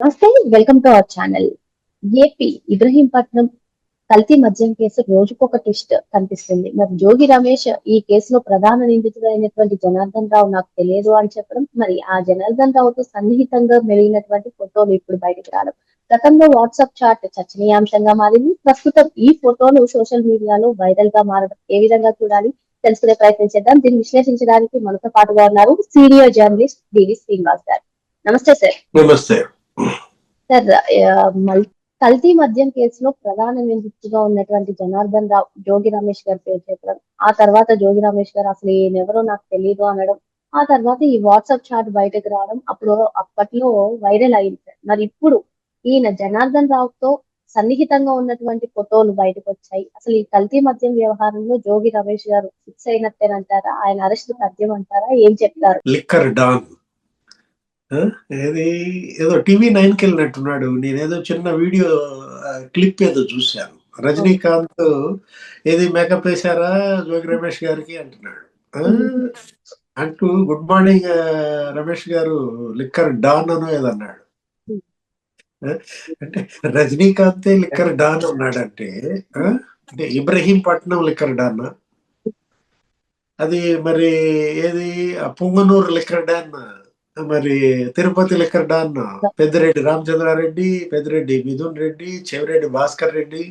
నమస్తే welcome to our channel. AP Ibrahimpatnam కల్తీ మద్యం కేసు రోజుకొక ట్విస్ట్ కనిపిస్తుంది. మరి జోగి రమేష్ ఈ కేసులో ప్రధాన నిందితుడైనటువంటి జనార్దన్ రావు నాకు తెలియదు అని చెప్పడం మరి ఆ జనార్దన్ రావుతో సన్నిహితంగా మెలిగినటువంటి ఫోటోలు ఇప్పుడు బయటకు రావడం. గతంలో వాట్సాప్ చాట్ చర్చనీయాంశంగా మారింది. ప్రస్తుతం ఈ ఫోటోలు సోషల్ మీడియాలో వైరల్గా మారడం ఏ విధంగా చూడాలి తెలుసుకునే ప్రయత్నం చేద్దాం. దీన్ని విశ్లేషించడానికి మనతో పాటుగా ఉన్నారు సీనియర్ జర్నలిస్ట్ డివి శ్రీనివాస్ గారు. నమస్తే సార్. నమస్తే. సార్ కల్తీ మద్యం కేసులో ప్రధాన నిందితుడిగా ఉన్నటువంటి జనార్దన్ రావు జోగి రమేష్ గారి పేరు చెప్పడం ఆ తర్వాత జోగి రమేష్ గారు అసలు ఈయనెవరో నాకు తెలియదు అనడం ఆ తర్వాత ఈ వాట్సాప్ చాట్ బయటకు రావడం అప్పుడు అప్పట్లో వైరల్ అయింది సార్. మరి ఇప్పుడు ఈయన జనార్దన్ రావుతో సన్నిహితంగా ఉన్నటువంటి ఫోటోలు బయటకు వచ్చాయి అసలు ఈ కల్తీ మద్యం వ్యవహారంలో జోగి రమేష్ గారు ఫిక్స్ అయినట్టేనంటారా? ఆయన అరెస్ట్ తథ్యం అంటారా? ఏం చెప్తారు? Liquor don. ఏది? ఏదో టీవీ నైన్కి వెళ్ళినట్టున్నాడు. నేనేదో చిన్న వీడియో క్లిప్ ఏదో చూశాను. రజనీకాంత్ ఏది మేకప్ వేశారా జోగి రమేష్ గారికి అంటున్నాడు. ఆ, అంటూ గుడ్ మార్నింగ్ రమేష్ గారు లిక్కర్ డాన్ అనో ఏదో అన్నాడు. ఆ, అంటే రజనీకాంతే లిక్కర్ డాన్ అన్నాడంటే అంటే ఇబ్రహీంపట్నం లిక్కర్ డాన్? అది మరి ఏది? Punganur liquor don? మరి తిరుపతి లిక్కర్ డాన్ పెద్దిరెడ్డి రామచంద్రారెడ్డి పెద్దిరెడ్డి మిథున్ రెడ్డి చెవిరెడ్డి భాస్కర్ రెడ్డి.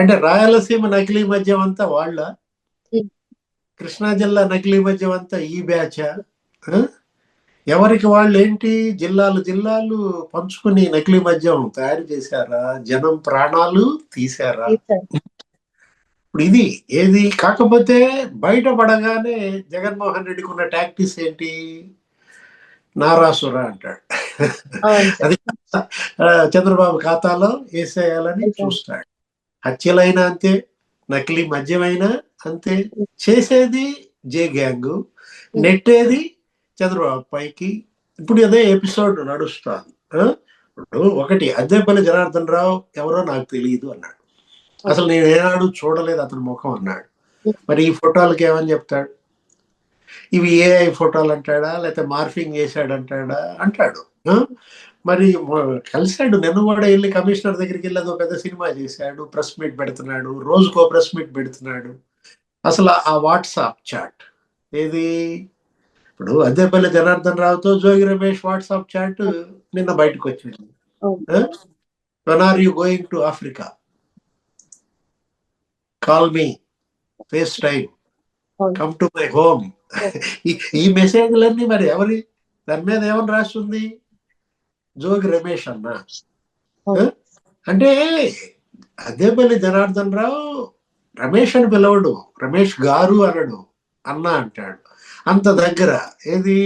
అంటే రాయలసీమ నకిలీ మద్యం అంతా వాళ్ళ? కృష్ణా జిల్లా నకిలీ మద్యం అంతా ఈ బ్యాచ్ ఎవరికి వాళ్ళు ఏంటి? జిల్లాలు జిల్లాలు పంచుకుని నకిలీ మద్యం తయారు చేశారా? జనం ప్రాణాలు తీశారా? ఇప్పుడు ఇది ఏది? కాకపోతే బయటపడగానే జగన్మోహన్ రెడ్డికి ఉన్న టాక్టీస్ ఏంటి? నారాసుర అంటాడు. అది చంద్రబాబు ఖాతాలో వేసేయాలని చూస్తాడు. హత్యలైనా అంతే నకిలీ మద్యమైనా అంతే. చేసేది జే గ్యాంగ్ నెట్టేది చంద్రబాబు పైకి. ఇప్పుడు అదే ఎపిసోడ్ నడుస్తుంది. ఆ? ఇప్పుడు ఒకటి అద్దెపల్లి జనార్దన్ రావు ఎవరో నాకు తెలియదు అన్నాడు. అసలు నేను ఏనాడు చూడలేదు అతని ముఖం అన్నాడు. మరి ఈ ఫోటోలకి ఏమని చెప్తాడు? ఇవి ఏఐ ఫోటోలు అంటాడా? లేకపోతే మార్ఫింగ్ చేశాడు అంటాడా? అంటాడు? మరి కలిశాడు. నిన్న కూడా వెళ్ళి కమిషనర్ దగ్గరికి వెళ్ళి పెద్ద సినిమా చేశాడు. ప్రెస్ మీట్ పెడుతున్నాడు. రోజుకో ప్రెస్ మీట్ పెడుతున్నాడు. అసలు ఆ వాట్సాప్ చాట్ ఏది? ఇప్పుడు అద్దెపల్లి జనార్దన్ రావుతో జోగి రమేష్ వాట్సాప్ చాట్ నిన్న బయటకు వచ్చింది. When are you going to Africa call me face time. Come to my home ఈ మెసేజ్లన్నీ మరి ఎవరి దాని మీద ఏమని రాస్తుంది? జోగి రమేష్ అన్న. అంటే అదేపల్లి జనార్దన్ రావు రమేష్ అని పిలవడు రమేష్ గారు అనడు అన్న అంటాడు. అంత దగ్గర. ఏది?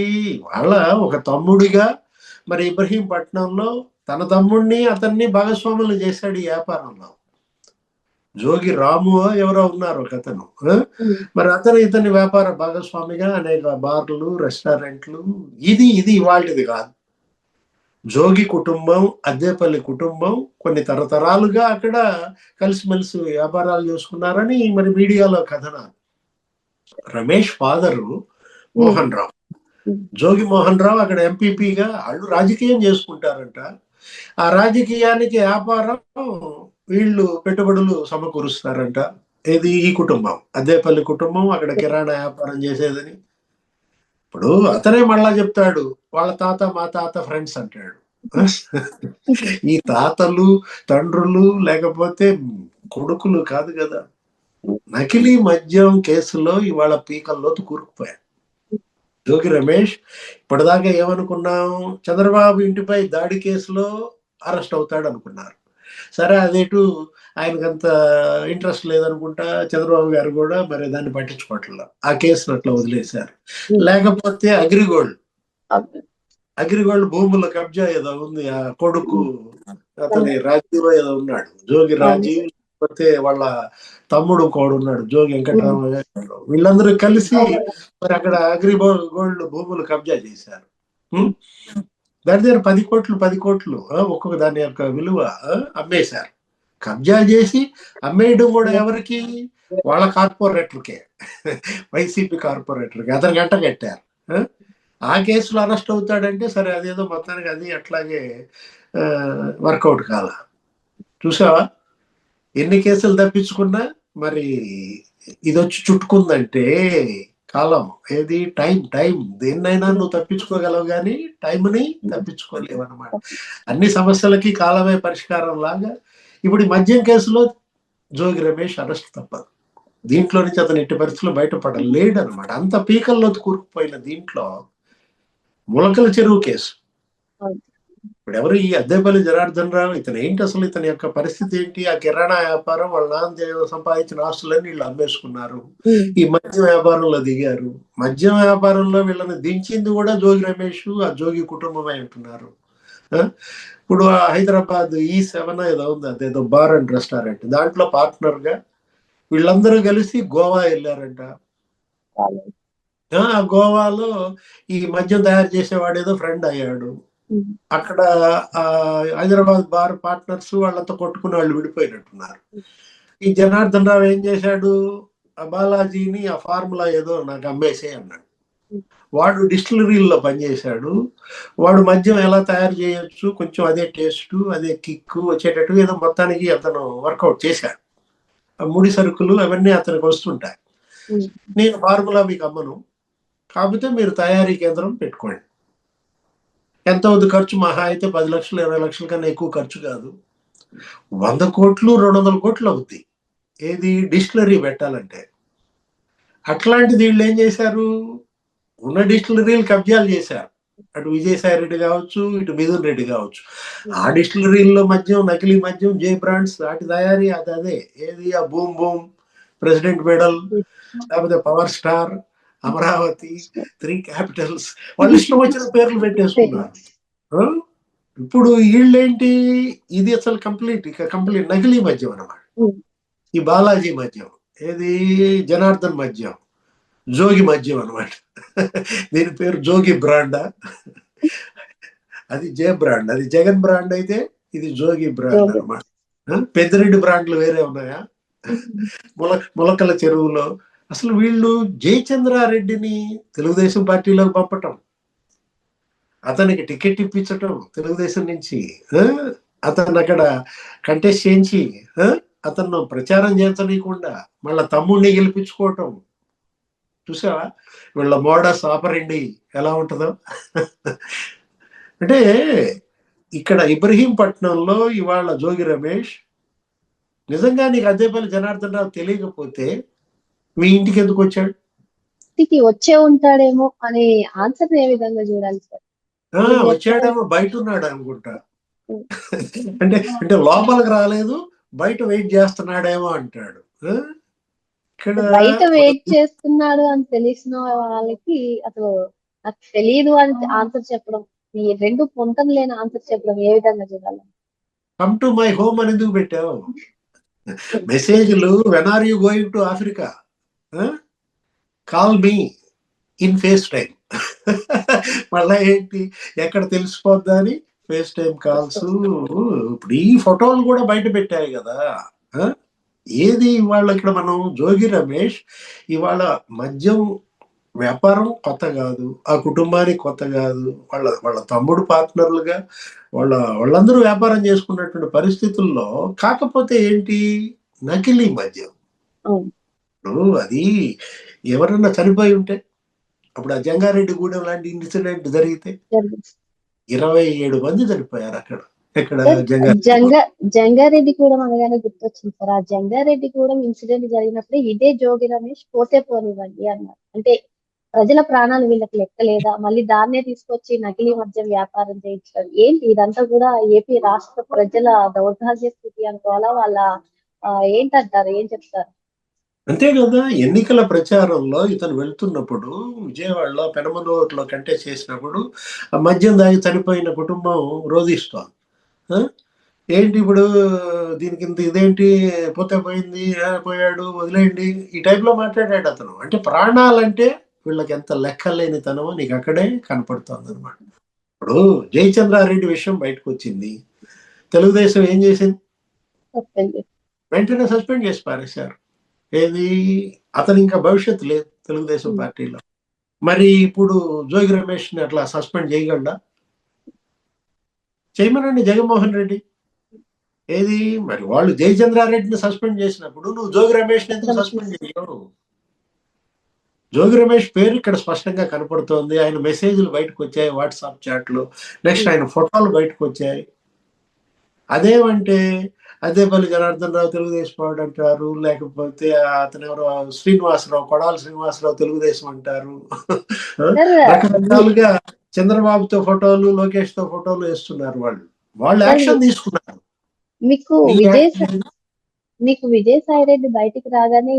వాళ్ళ ఒక తమ్ముడిగా మరి ఇబ్రహీంపట్నంలో తన తమ్ముడిని అతన్ని భాగస్వాములు చేశాడు ఈ వ్యాపారంలో. జోగి రాము ఎవరో ఉన్నారు ఒక అతను. మరి అతను ఇతని వ్యాపార భాగస్వామిగా అనేక బార్లు రెస్టారెంట్లు ఇది ఇది ఇవాళది కాదు. జోగి కుటుంబం అద్దేపల్లి కుటుంబం కొన్ని తరతరాలుగా అక్కడ కలిసిమెలిసి వ్యాపారాలు చేసుకున్నారని మరి మీడియాలో కథనాలు. రమేష్ ఫాదరు మోహన్ రావు. జోగి మోహన్ రావు అక్కడ ఎంపీపీగా వాళ్ళు రాజకీయం చేసుకుంటారంట. ఆ రాజకీయానికి వ్యాపారం వీళ్ళు పెట్టుబడులు సమకూరుస్తారంట. ఏది? ఈ కుటుంబం. అద్దేపల్లి కుటుంబం అక్కడ కిరాణా వ్యాపారం చేసేదని. ఇప్పుడు అతనే మళ్ళా చెప్తాడు వాళ్ళ తాత మా తాత ఫ్రెండ్స్ అంటాడు. ఈ తాతలు తండ్రులు లేకపోతే కొడుకులు కాదు కదా. నకిలీ మద్యం కేసులో ఇవాళ పీకల్లోతు కూరుకుపోయాడు జోగి రమేష్ ఇప్పటిదాకా ఏమనుకున్నాం చంద్రబాబు ఇంటిపై దాడి కేసులో అరెస్ట్ అవుతాడు అనుకున్నారు సరే అదేటు ఆయనకంత ఇంట్రెస్ట్ లేదనుకుంటా చంద్రబాబు గారు కూడా మరి దాన్ని పట్టించుకోవట్లేదు. ఆ కేసును అట్లా వదిలేశారు. లేకపోతే అగ్రిగోల్డ్. అగ్రిగోల్డ్ భూముల కబ్జా ఏదో ఉంది ఆ కొడుకు అతని రాజీవ్ ఏదో ఉన్నాడు. జోగి రాజీవ్ లేకపోతే వాళ్ళ తమ్ముడు కోడు ఉన్నాడు జోగి వెంకటరామయ్య. వీళ్ళందరూ కలిసి మరి అక్కడ అగ్రి గోల్డ్ భూములు కబ్జా చేశారు? దాని దగ్గర పది కోట్లు పది కోట్లు ఒక్కొక్క దాని యొక్క విలువ అమ్మేశారు. కబ్జా చేసి అమ్మేయడం కూడా ఎవరికి? వాళ్ళ కార్పొరేటర్కే. వైసీపీ కార్పొరేటర్కి. అతను గంట కట్టారు. ఆ? ఆ కేసులో అరెస్ట్ అవుతాడంటే సరే అదేదో మొత్తానికి అది అట్లాగే వర్కౌట్ కాల. చూసావా? ఎన్ని కేసులు తప్పించుకున్నా మరి ఇది వచ్చి చుట్టుకుందంటే కాలం ఏది? Time time. దేన్నైనా నువ్వు తప్పించుకోగలవు కానీ టైంని తప్పించుకోలేవు అనమాట అన్ని సమస్యలకి కాలమే పరిష్కారం లాగా. ఇప్పుడు ఈ మద్యం కేసులో జోగి రమేష్ అరెస్ట్ తప్పదు. దీంట్లో నుంచి అతను ఎట్టి పరిస్థితుల్లో బయటపడలేడు అనమాట అంత పీకల్లో కూరుకుపోయిన దీంట్లో ములకల చెరువు కేసు. ఎవరు ఈ అద్దెపల్లి జనార్దన్ రావు ఇతను ఏంటి అసలు? ఇతని యొక్క పరిస్థితి ఏంటి? ఆ కిరాణా వ్యాపారం వాళ్ళ నాన్న సంపాదించిన ఆస్తులన్నీ వీళ్ళు అమ్మేసుకున్నారు. ఈ మద్యం వ్యాపారంలో దిగారు. మద్యం వ్యాపారంలో వీళ్ళని దించింది కూడా జోగి రమేష్ ఆ జోగి కుటుంబమే అంటున్నారు? ఇప్పుడు ఆ హైదరాబాద్ ఈ సెవెన్ ఏదో ఉంది అదేదో బార్ అండ్ రెస్టారెంట్. దాంట్లో పార్ట్నర్గా వీళ్ళందరూ కలిసి గోవా వెళ్ళారంట. గోవాలో ఈ మద్యం తయారు చేసేవాడు ఏదో ఫ్రెండ్ అయ్యాడు. అక్కడ హైదరాబాద్ బార్ పార్ట్నర్స్ వాళ్ళంతా కొట్టుకుని వాళ్ళు విడిపోయినట్టున్నారు. ఈ జనార్దన్ రావు ఏం చేశాడు? బాలాజీని ఆ ఫార్ములా ఏదో నాకు అమ్మేసే అన్నాడు. వాడు డిస్టిలరీల్లో పనిచేశాడు. వాడు మద్యం ఎలా తయారు చేయొచ్చు? కొంచెం అదే టేస్ట్ అదే కిక్ వచ్చేటట్టు ఏదో మొత్తానికి అతను వర్కౌట్ చేశాడు. ఆ ముడి సరుకులు అవన్నీ అతనికి వస్తుంటాయి. నేను ఫార్ములా మీకు అమ్మను. కాకపోతే మీరు తయారీ కేంద్రం పెట్టుకోండి. ఎంత అవుద్ది ఖర్చు? మహా అయితే పది లక్షలు ఇరవై లక్షల కన్నా ఎక్కువ ఖర్చు కాదు. వంద కోట్లు రెండు వందల కోట్లు అవుద్ది. ఏది? డిస్టిలరీ పెట్టాలంటే. అట్లాంటిది వీళ్ళు ఏం చేశారు? ఉన్న డిస్టిలరీలు కబ్జాలు చేశారు. అటు విజయసాయి రెడ్డి కావచ్చు ఇటు మిథున్ రెడ్డి కావచ్చు. ఆ డిస్టిలరీల్లో మద్యం నకిలీ మద్యం జే బ్రాండ్స్ వాటి తయారీ అది అదే. ఏది? ఆ బూమ్ బూమ్ ప్రెసిడెంట్ మెడల్ లేకపోతే power star Amaravati three capitals వాళ్ళు ఇష్టం వచ్చిన పేర్లు పెట్టేసుకున్నారు? ఇప్పుడు వీళ్ళేంటి ఇది అసలు కంప్లీట్ ఇక కంప్లీట్ నకిలీ మద్యం అన్నమాట. Hmm. ఈ బాలాజీ మద్యం ఏది? జనార్దన్ మద్యం జోగి మద్యం అన్నమాట. దీని పేరు జోగి బ్రాండా. అది జే బ్రాండ్ అది జగన్ బ్రాండ్ అయితే ఇది జోగి బ్రాండ్ ఆ? పెద్దిరెడ్డి బ్రాండ్లు వేరే ఉన్నాయా? ముల ములకల చెరువులో అసలు వీళ్ళు జయచంద్రారెడ్డిని తెలుగుదేశం పార్టీలోకి పంపటం అతనికి టికెట్ ఇప్పించటం తెలుగుదేశం నుంచి అతను అక్కడ కంటెస్ట్ చేయించి అతను ప్రచారం చేయించనీయకుండా మళ్ళా తమ్ముడిని గెలిపించుకోవటం. చూసావా? వీళ్ళ మోడస్ ఆపరండి ఎలా ఉంటుందో? అంటే ఇక్కడ ఇబ్రహీంపట్నంలో ఇవాళ జోగి రమేష్ నిజంగా నీకు అదేపల్లి జనార్దన్ రావు తెలియకపోతే మీ ఇంటికి ఎందుకు వచ్చాడు? ఇంటికి వచ్చే ఉంటాడేమో అనే ఆన్సర్ ఏ విధంగా చూడాలి సార్? ఆ, వచ్చాడేమో బయట ఉన్నాడు అనుకుంటా. అంటే అంటే లోపలికి రాలేదు బయట వెయిట్ చేస్తున్నాడేమో అంటాడు. బయట వెయిట్ చేస్తున్నాడు అని తెలిసిన వాళ్ళకి అసలు నాకు తెలియదు అని ఆన్సర్ చెప్పడం ఈ రెండు పొంతం లేని ఆన్సర్ చెప్పడం ఏ విధంగా చూడాలి? కమ్ టు మై హోమ్ అని ఎందుకు పెట్టావు? మెసేజ్లు when are you going to Africa call me in face time మళ్ళీ ఏంటి? ఎక్కడ తెలిసిపోద్దా అని ఫేస్ టైం కాల్స్ ఇప్పుడు ఈ ఫోటోలు కూడా బయట పెట్టాయి కదా. ఆ? ఏది ఇవాళ ఇక్కడ మనం జోగి రమేష్ ఇవాళ మద్యం వ్యాపారం కొత్త కాదు ఆ కుటుంబానికి కొత్త కాదు వాళ్ళ వాళ్ళ తమ్ముడు పార్ట్నర్లుగా వాళ్ళ వాళ్ళందరూ వ్యాపారం చేసుకున్నటువంటి పరిస్థితుల్లో కాకపోతే ఏంటి? నకిలీ మద్యం. ఇప్పుడు అది ఎవరన్నా చనిపోయి ఉంటే అప్పుడు ఆ జంగారెడ్డి గూడెం లాంటి ఇన్సిడెంట్ జరిగితే. ఇరవై ఏడు మంది చనిపోయారు అక్కడ జంగారెడ్డి జంగ జంగారెడ్డి కూడా అనగానే గుర్తొచ్చింది సార్. ఆ జంగారెడ్డి కూడా ఇన్సిడెంట్ జరిగినప్పుడు ఇదే జోగి రమేష్ పోతే పోనివ్వండి అన్నారు. అంటే ప్రజల ప్రాణాలు వీళ్ళకి లెక్కలేదా? మళ్ళీ దాన్నే తీసుకొచ్చి నకిలీ మద్యం వ్యాపారం చేయించడం. ఏంటి ఇదంతా కూడా ఏపీ రాష్ట్ర ప్రజల దౌర్భాగ్య స్థితి అనుకోవాలా? వాళ్ళ ఏంటంటారు? ఏం చెప్తారు? అంతే కదా ఎన్నికల ప్రచారంలో ఇతను వెళ్తున్నప్పుడు విజయవాడలో పెనమలూరులో కంటెస్ట్ చేసినప్పుడు ఆ మద్యం దాగి చనిపోయిన కుటుంబం రోధిస్తోంది ఆ? ఏంటి ఇప్పుడు దీనికి ఇంత ఇదేంటి పోతే పోయింది పోయాడు వదిలేయండి ఈ టైప్లో మాట్లాడాడు అతను. అంటే ప్రాణాలంటే వీళ్ళకి ఎంత లెక్కలేనితనమో నీకు అక్కడే కనపడుతోంది అనమాట ఇప్పుడు జయచంద్రారెడ్డి విషయం బయటకు వచ్చింది తెలుగుదేశం ఏం చేసింది. వెంటనే సస్పెండ్ చేసి పారేశారు. ఏది? అతను ఇంకా భవిష్యత్తు లేదు తెలుగుదేశం పార్టీలో. మరి ఇప్పుడు జోగి రమేష్ని అట్లా సస్పెండ్ చేయగలడా? చేయమనండి జగన్మోహన్ రెడ్డి. ఏది? మరి వాళ్ళు జయచంద్రారెడ్డిని సస్పెండ్ చేసినప్పుడు నువ్వు జోగి రమేష్ ఎందుకు సస్పెండ్ చేయవు జోగి రమేష్ పేరు ఇక్కడ స్పష్టంగా కనపడుతోంది. ఆయన మెసేజ్లు బయటకు వచ్చాయి వాట్సాప్ చాట్లు. నెక్స్ట్ ఆయన ఫోటోలు బయటకు వచ్చాయి అదేమంటే అదేపల్లి జనార్దన్ రావు తెలుగుదేశం వాడు అంటారు లేకపోతే అతను ఎవరో శ్రీనివాసరావు కొడాలి శ్రీనివాసరావు తెలుగుదేశం అంటారు. రకరకాలుగా చంద్రబాబుతో ఫోటోలు లోకేష్తో ఫోటోలు వేస్తున్నారు వాళ్ళు. వాళ్ళు యాక్షన్ తీసుకున్నారు. మీకు? మీకు విజయసాయి రెడ్డి బయటికి రాగానే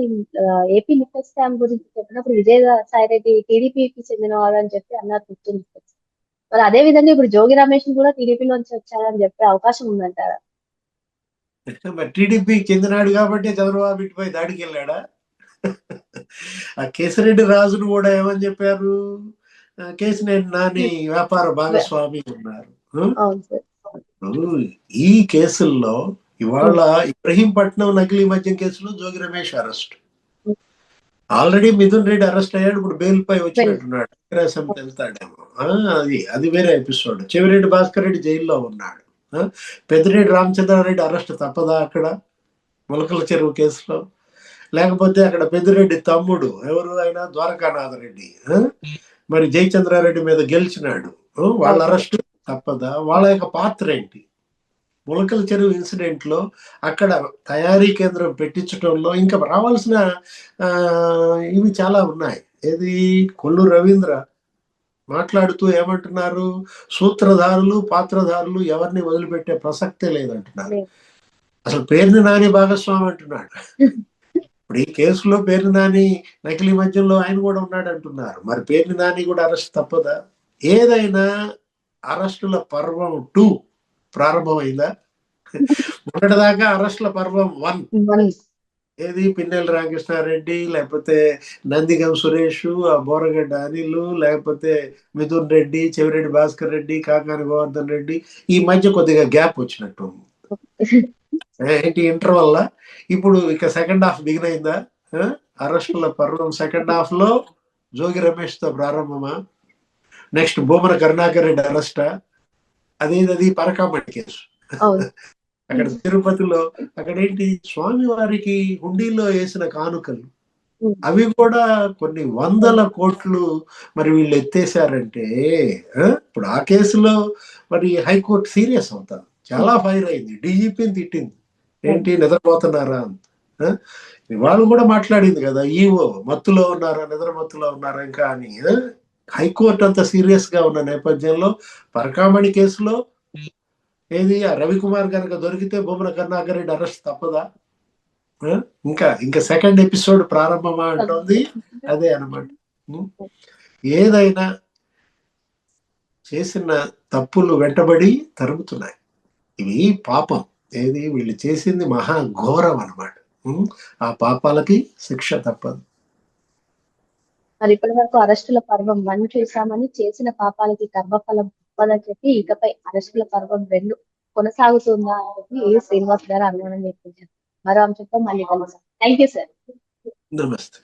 ఏపీ లిక్కర్ స్కామ్ గురించి చెప్పినప్పుడు విజయసాయి రెడ్డి టీడీపీకి చెందినవాడు అని చెప్పి అన్నారు గుర్తుంది మరి అదే విధంగా ఇప్పుడు జోగి రమేష్ కూడా టీడీపీలోంచి వచ్చారని చెప్పే అవకాశం ఉందంటారా? మరి టీడీపీ చెందినాడు కాబట్టి చంద్రబాబు ఇంటిపై దాడికి వెళ్ళాడా ఆ కేసిరెడ్డి రాజును కూడా ఏమని చెప్పారు? కేసినేని నాని వ్యాపార భాగస్వామి ఉన్నారు ఈ కేసుల్లో ఇవాళ ఇబ్రహీంపట్నం నకిలీ మద్యం కేసులో Jogi Ramesh arrest. Already Mithun Reddy arrest అయ్యాడు ఇప్పుడు బెయిల్. పై వచ్చినట్టున్నాడు వెళ్తాడేమో అది అది వేరే ఎపిసోడ్. చెవిరెడ్డి భాస్కర్ రెడ్డి జైల్లో ఉన్నాడు. పెద్దిరెడ్డి రామచంద్రారెడ్డి అరెస్ట్ తప్పదా అక్కడ? ములకల చెరువు కేసులో? లేకపోతే అక్కడ పెద్దిరెడ్డి తమ్ముడు ఎవరు ఆయన? ద్వారకానాథ రెడ్డి ఆ? మరి జయచంద్రారెడ్డి మీద గెలిచినాడు. వాళ్ళ అరెస్ట్ తప్పదా? వాళ్ళ యొక్క పాత్ర ఏంటి? ములకల చెరువు ఇన్సిడెంట్లో అక్కడ తయారీ కేంద్రం పెట్టించడంలో ఇంకా రావాల్సిన ఇవి చాలా ఉన్నాయి. ఏది? కొల్లు రవీంద్ర మాట్లాడుతూ ఏమంటున్నారు? సూత్రధారులు పాత్రధారులు ఎవరిని వదిలిపెట్టే ప్రసక్తే లేదంటున్నారు. లేదు. అసలు పేరుని నాని భాగస్వామి అంటున్నాడు. ఇప్పుడు ఈ కేసులో పేరుని నాని నకిలీ మధ్యంలో ఆయన కూడా ఉన్నాడు అంటున్నారు మరి పేరుని నాని కూడా అరెస్ట్ తప్పదా? ఏదైనా అరెస్టుల పర్వం టూ ప్రారంభమైందా? మొన్నటిదాకా అరెస్టుల పర్వం వన్. ఏది? పిన్నెల రామకృష్ణారెడ్డి లేకపోతే నందిగం సురేష్ ఆ బోరగడ్డ అనిల్ లేకపోతే మిథున్ రెడ్డి చెవిరెడ్డి భాస్కర్ రెడ్డి కాకాని గోవర్ధన్ రెడ్డి ఈ మధ్య కొద్దిగా గ్యాప్ వచ్చినట్టు. ఏంటి ఇంటర్ వల్ల ఇప్పుడు ఇక సెకండ్ హాఫ్ బిగిన్ అయిందా? అరెస్టుల పర్వం సెకండ్ హాఫ్లో జోగి రమేష్తో ప్రారంభమా? నెక్స్ట్ భూమన కరుణాకర్ రెడ్డి అరెస్టా? అదేది పరకామట్టి కేసు. అవును. అక్కడ తిరుపతిలో అక్కడ ఏంటి స్వామి వారికి హుండీలో వేసిన కానుకలు. అవి కూడా కొన్ని వందల కోట్లు మరి వీళ్ళు ఎత్తేసారంటే ఇప్పుడు ఆ కేసులో మరి హైకోర్టు సీరియస్ అవుతారు. చాలా ఫైర్ అయింది. డీజీపీని తిట్టింది. ఏంటి? నిద్రపోతున్నారా? వాళ్ళు కూడా మాట్లాడింది కదా ఈవో మత్తులో ఉన్నారా నిద్ర మత్తులో ఉన్నారా ఇంకా అని? హైకోర్టు అంత సీరియస్గా ఉన్న నేపథ్యంలో పరకామణి కేసులో ఏది రవికుమార్ కనుక దొరికితే బొమ్మన కరుణాకర్ రెడ్డి అరెస్ట్ తప్పదా? ఇంకా ఇంకా సెకండ్ ఎపిసోడ్ ప్రారంభమా అంటుంది. అదే అన్నమాట. ఏదైనా చేసిన తప్పులు వెంటబడి తరుగుతున్నాయి ఇవి పాపం. ఏది? వీళ్ళు చేసింది మహా ఘోరం అనమాట ఆ పాపాలకి శిక్ష తప్పదు. మరి ఇప్పటి వరకు అరెస్టుల పర్వం వన్ చూసామని చేసిన పాపాలకి కర్మఫలం తప్పదని చెప్పి ఇకపై అరెస్టుల పర్వం రెండు కొనసాగుతుందా అని చెప్పి ఏ శ్రీనివాస్ గారు అనుమానం చెప్పించారు మరో అంశంతో మళ్ళీ కలుద్దాం. Thank you sir. నమస్తే.